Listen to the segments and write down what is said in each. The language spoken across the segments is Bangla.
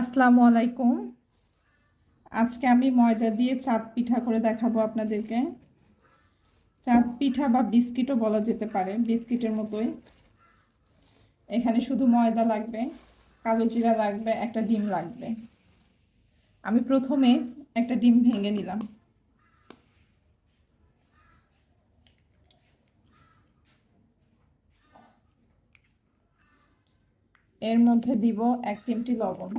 আসসালামু আলাইকুম। আজকে আমি ময়দা দিয়ে চাঁদ পিঠা করে দেখাবো আপনাদেরকে। চাঁদ পিঠা বা বিস্কিটও বলা যেতে পারে, বিস্কিটের মতোই। এখানে শুধু ময়দা লাগবে, কালো জিরা লাগবে, একটা ডিম লাগবে। আমি প্রথমে একটা ডিম ভেঙে নিলাম। এর মধ্যে দিব এক চিমটি লবণ।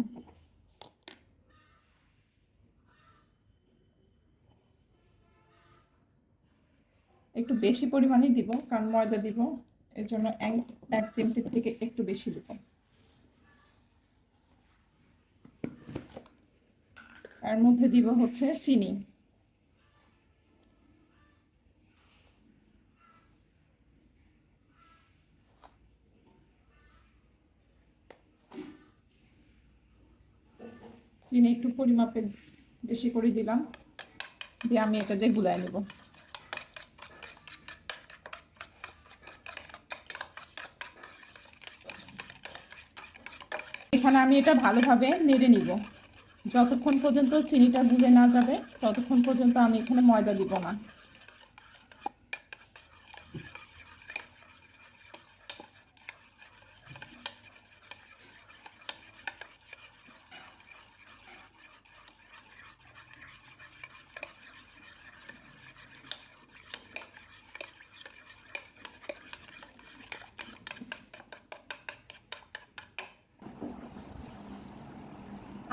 একটু বেশি পরিমাণে দিব, কারণ ময়দা দিব এর জন্য এক এক চিমটির থেকে একটু বেশি দিব। এর মধ্যে দিব হচ্ছে চিনি। চিনি একটু পরিমাপে বেশি করে দিলাম, দিয়ে আমি এটা দিয়ে গুলাই নেব। এখানে আমি এটা ভালোভাবে নেড়ে নিব। যতক্ষণ পর্যন্ত চিনিটা গুলে না যাবে, ততক্ষণ পর্যন্ত আমি এখানে ময়দা দিব না।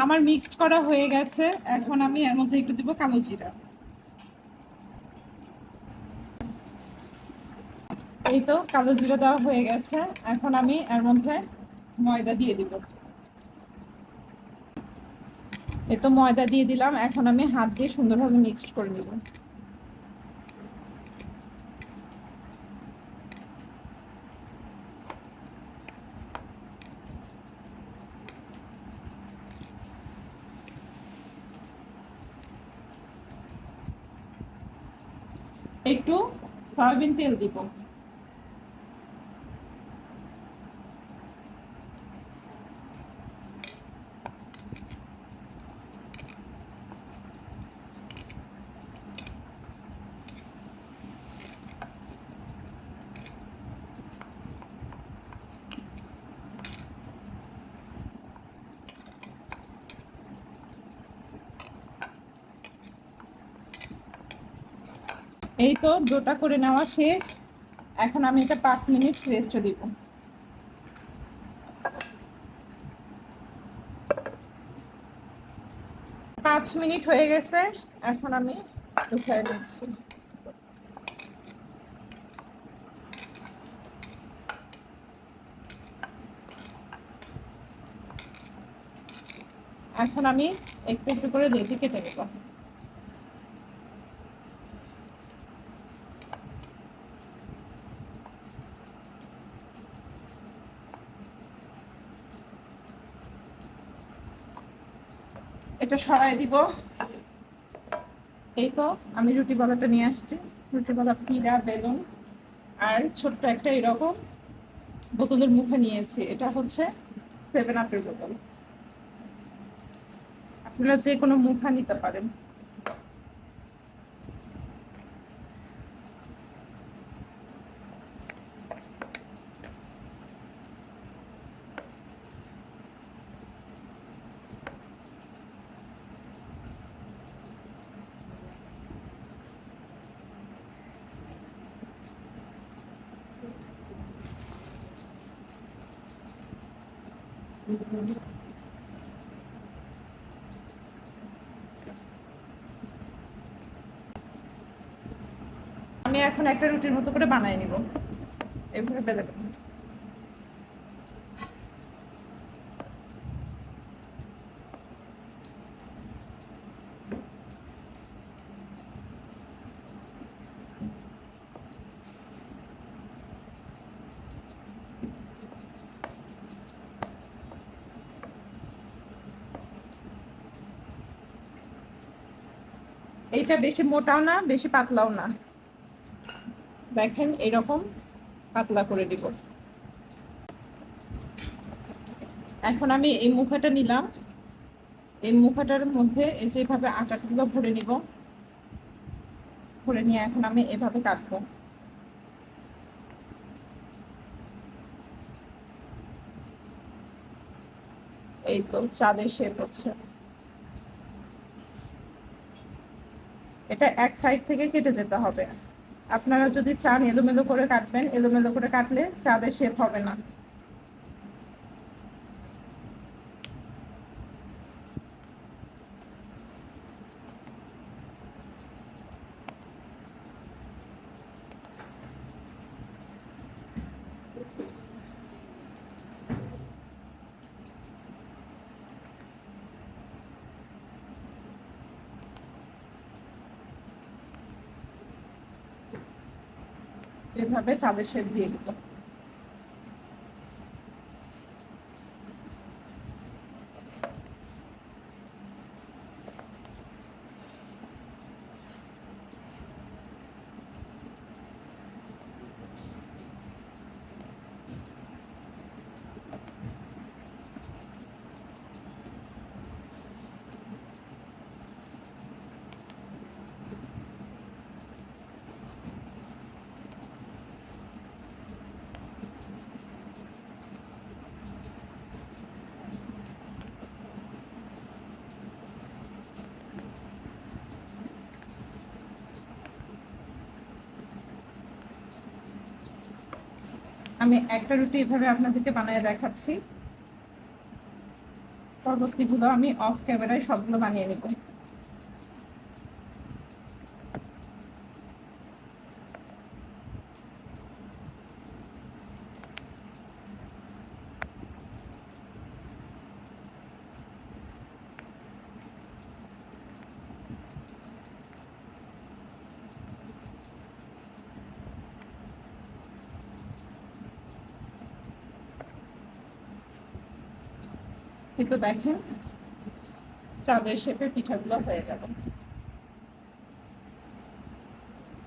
আমার মিক্সড করা হয়ে গেছে, এখন আমি এর মধ্যে একটু দিব কালো জিরা। এই তো কালো জিরা দেওয়া হয়ে গেছে, এখন আমি এর মধ্যে ময়দা দিয়ে দিব। এই তো ময়দা দিয়ে দিলাম, এখন আমি হাত দিয়ে সুন্দরভাবে মিক্সড করে নিব। একটু সয়াবিন তেল দিব। এই তো, ডোটা করে নেওয়া শেষ। এখন আমি এটা পাঁচ মিনিট রেস্ট দিব। পাঁচ মিনিট হয়ে গেছে, এখন আমি উঠায় নিচ্ছি। এখন আমি একটু একটু করে লেজি কেটে নেব। এটা সরাই দিব। এই তো, আমি রুটি বলাটা নিয়ে আসছি। রুটি বলা, পিড়া বেলুন আর ছোট্ট একটা এরকম বোতলের মুখে নিয়েছি। এটা হচ্ছে সেভেন আপের বোতল। আপনারা যে কোনো মুখা নিতে পারেন। আমি এখন একটা রুটির মতো করে বানাই নিব। এভাবে বেলে দেবো। এইটা বেশি মোটাও না, বেশি পাতলাও না। দেখেন, এরকম পাতলা করে দিব। এখন আমি এই মুখাটা নিলাম। এই মুখাটার মধ্যে এই যে এভাবে ভরে নিব। ভরে নিয়ে এখন আমি এভাবে কাটবো। এই তো চাঁদের শেপ হচ্ছে। এটা এক সাইড থেকে কেটে যেতে হবে। আপনারা যদি চান এলোমেলো করে কাটবেন, এলোমেলো করে কাটলে চাঁদের শেপ হবে না। এভাবে চাঁদের শেপ দিয়ে দিব আমি একটা রুটি এভাবে আপনাদেরকে বানিয়ে দেখাচ্ছি। পরবর্তীগুলো আমি অফ ক্যামেরায় সবগুলো বানিয়ে নেব। কিন্তু দেখেন, চাঁদের শেপের পিঠাগুলো হয়ে গেল।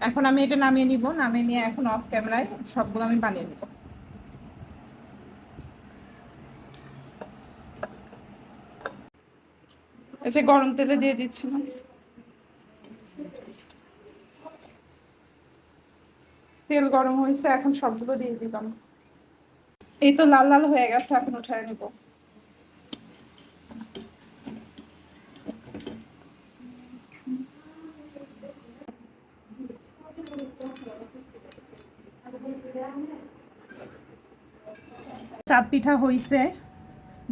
এখন আমি এটা নামিয়ে নিব, নামিয়ে নিয়ে এখন অফ ক্যামেরায় সবগুলো আমি বানিয়ে নিব। যে গরম তেলে দিয়ে দিচ্ছিলাম তেল গরম হয়েছে, এখন সবগুলো দিয়ে দিলাম। এই তো লাল লাল হয়ে গেছে, এখন উঠায় নিব। চাঁদ পিঠা হইছে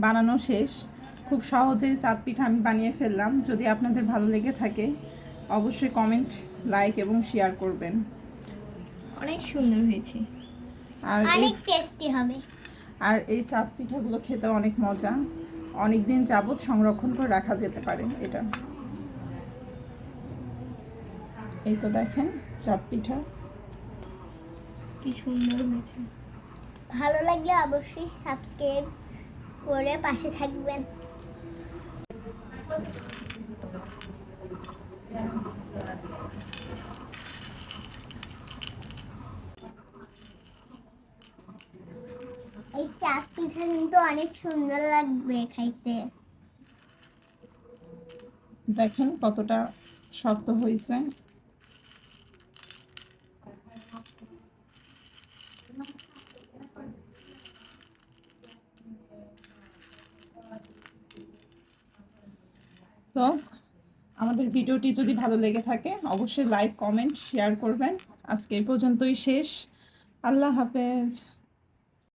বানানো শেষ। খুব সহজে চাঁদ পিঠা আমি বানিয়ে ফেললাম। যদি আপনাদের ভালো লেগে থাকে অবশ্যই কমেন্ট লাইক এবং শেয়ার করবেন। অনেক সুন্দর হয়েছে। আর এই অনেক টেস্টি হবে। আর এই চাঁদ পিঠাগুলো খেতে অনেক মজা। অনেক দিন যাবত সংরক্ষণ করে রাখা যেতে পারে এটা। এই তো দেখেন চাপ পিঠা। কি সুন্দর হয়েছে। ভালো লাগলে অবশ্যই সাবস্ক্রাইব করে পাশে থাকবেন। এই চাট পিঠা কিন্তু অনেক সুন্দর লাগবে খাইতে। দেখেন কতটা শক্ত হয়েছে। তো আমাদের ভিডিওটি যদি ভালো লেগে থাকে, অবশ্যই লাইক, কমেন্ট, শেয়ার করবেন। আজকে এই পর্যন্তই শেষ। আল্লাহ হাফেজ।